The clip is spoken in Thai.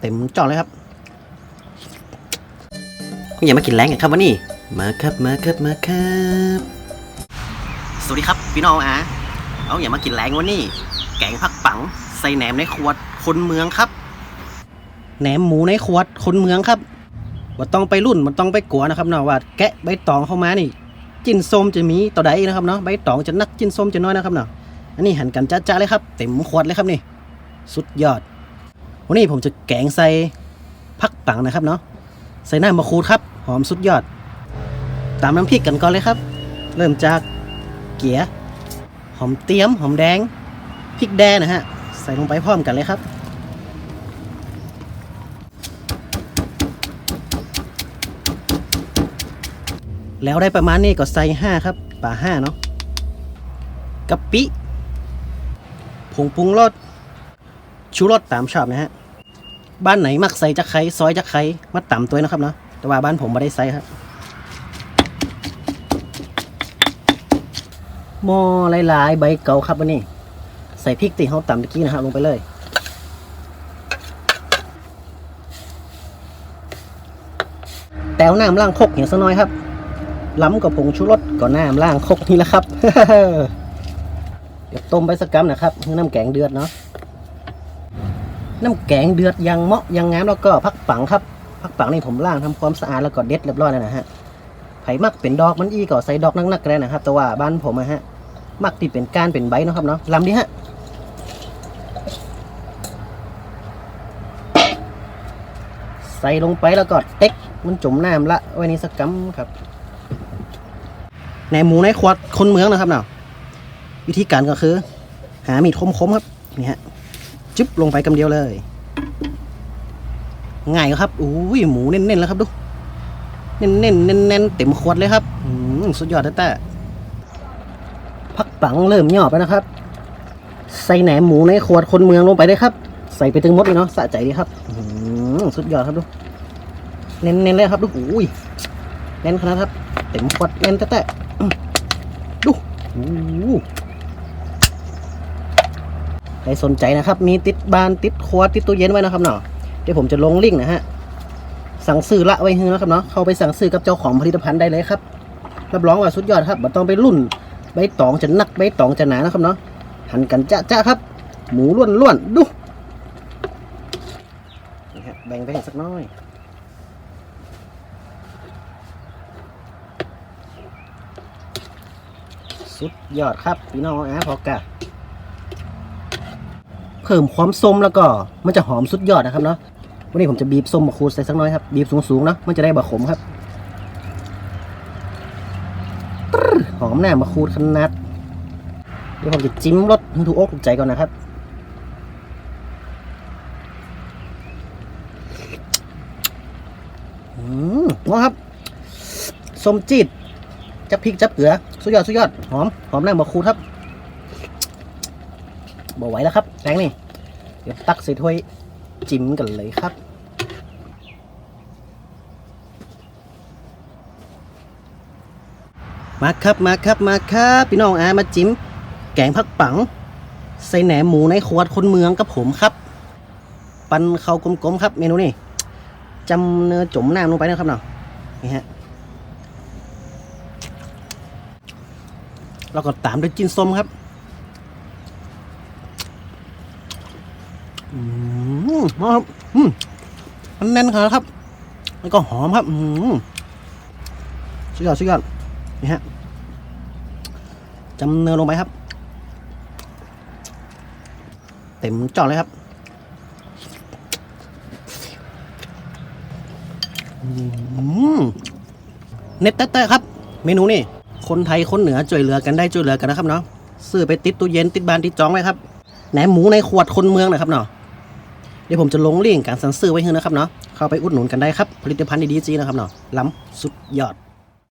เต็มจ่อเลยครับคุณอย่ามากินแรงกันครับวันนี้มาครับมาครับมาครับสวัสดีครับพี่น้องอะเอาอย่ามากินแรงวันนี้แกงผักปังใส่แหนมในขวดคนเมืองครับแหนมหมูในขวดคนเมืองครับว่าต้องไปรุ่นมันต้องไปกัวนะครับเนาะว่าแกะใบตองเข้ามานี่จิ้นส้มจะมีต่อใดนะครับเนาะใบตองจะนักจิ้นส้มจะน้อยนะครับเนาะอันนี้หั่นกันจ้าๆเลยครับ เต็มขวดเลยครับนี่ สุดยอด วันนี้ผมจะแกงใส่ผักปังนะครับเนาะใส่หน้ำมะขูดครับ หอมสุดยอด ตามน้ำพริกกันก่อนเลยครับ เริ่มจากเกี๊ยหอมเตี้ยมหอมแดงพริกแดงนะฮะ ใส่ลงไปพร้อมกันเลยครับ แล้วได้ประมาณนี้ก็ใส่ห้าครับป่าห้าเนาะกะปิผงปรุงรส ชูรสตามชอบนะฮะ บ้านไหนมักใส่จักไคร้ซอยจักไคร้มาต่ำตัวนะครับเนาะ แต่ว่าบ้านผมไม่ได้ใส่ครับหม้อหลายๆ ใบเก่าครับวันนี้ ใส่พริกตีเขาต่ำตะกี้นะครับลงไปเลย แต้วน้ำล่างคกอย่างสักหน้อยครับล้ำกับผงชูรสก็น้ำล่างคกนี่แหละครับ เดี๋ยวต้มไปสักกัมนะครับน้ำแกงเดือดเนาะ น้ำแกงเดือดยังเหมาะยังงามแล้วก็พักปังครับพักปังในี่ผมล้างทำความสะอาดแล้วก็เด็ดเรียบร้อยแล้วนะฮะไผ่มักเป็นดอกมันอีก็ใส่ดอกนักๆก็ได้นะครับ แต่ว่าบ้านผมอะฮะมักที่เป็นก้านเป็นใบนะครับเนาะลำดีฮะใส่ลงไปแล้วก็เต็กมันจมน้ำละไว้นี่สักกัมครับในหมูในขวดคนเมืองนะครับเนาะวิธีการก็คือ หามีดคมๆครับนี่ฮะ จึ๊บลงไปกำเดียวเลย ง่ายครับอุ้ยหมูเน้นๆแล้วครับดูเน้นๆเน้นๆเต็มขวดเลยครับสุดยอดแต่พักปังเริ่มหยอบแล้วนะครับ ใส่แหนมหมูในขวดคนเมืองลงไปเลยครับ ใส่ไปถึงมดเลยเนาะสะใจดีครับสุดยอดครับดูเน้นๆเลยครับดูอุ้ยเน้นขนาดครับ เต็มขวดเน้นแต่ๆดูอู้ ครสนใจนะครับ มีติดบานติดครัวติดตู้เย็นไว้นะครับเนาะเดี๋ยวผมจะลงลิงก์นะฮะสั่งซื้อละไว้ให้นะครับเนาะเข้าไปสั่งซื้อกับเจ้าของผลิตภัณฑ์ได้เลยครับรับรองว่าสุดยอดครับบ่ต้องไปรุ่นใบตองจะนักใบตองจะหนานะครับเนาะหันกันจ้าจ้าครับ หมูล้วนล้วนดูนี่ฮะแบ่งไปให้สักน้อยสุดยอดครับพี่น้องอาพอกะ เพิ่มความส้มแล้วก็มันจะหอมสุดยอดนะครับเนาะวันนี้ผมจะบีบส้มมะขูดใส่สักน้อยครับบีบสูงๆเนาะมันจะได้บะขมครับหอมแน่มะขูดขนาดเดี๋ยวผมจะจิ้มรสให้ถูกอกถูกใจก่อนนะครับอืมนะครับส้มจีดจับพริกจับเกลือสุดยอดสุดยอดหอมหอมแน่มะขูดครับ บ่ไหวแล้วครับแป้งนี่เดี๋ยวตักใส่ถ้วยจิ้มกันเลยครับมาครับมาครับมาครับพี่น้องอามาจิ้มแกงผักปัง ใส่แหนมหมูในขวดคนเมืองกับผมครับ ปันเขากลมๆครับ เมนูนี่จำเนื้อจมน้ำลงไปนะครับเนาะนี่ฮะแล้วก็ตามด้วยจิ้นส้มครับ อื มมาครับอืมมันแน่นขนาดครับ แล้วก็หอมครับ อืมสุดยอดสุดยอดนี่ฮะจำเนยลงไปครับ เต็มจอเลยครับอืมเน็ตแต่ครับ เมนูนี่ คนไทยคนเหนือช่วยเหลือกันได้ช่วยเหลือกันนะครับเนาะซื้อไปติดตู้เย็นติดบ้านติดจองไว้ครับแหนหมูในขวดคนเมืองนะครับเนาะ เดี๋ยวผมจะลงลิงก์การสั่งซื้อไว้ให้นะครับเนาะเข้าไปอุดหนุนกันได้ครับผลิตภัณฑ์ดีๆจีนะครับเนาะล้ำสุดยอด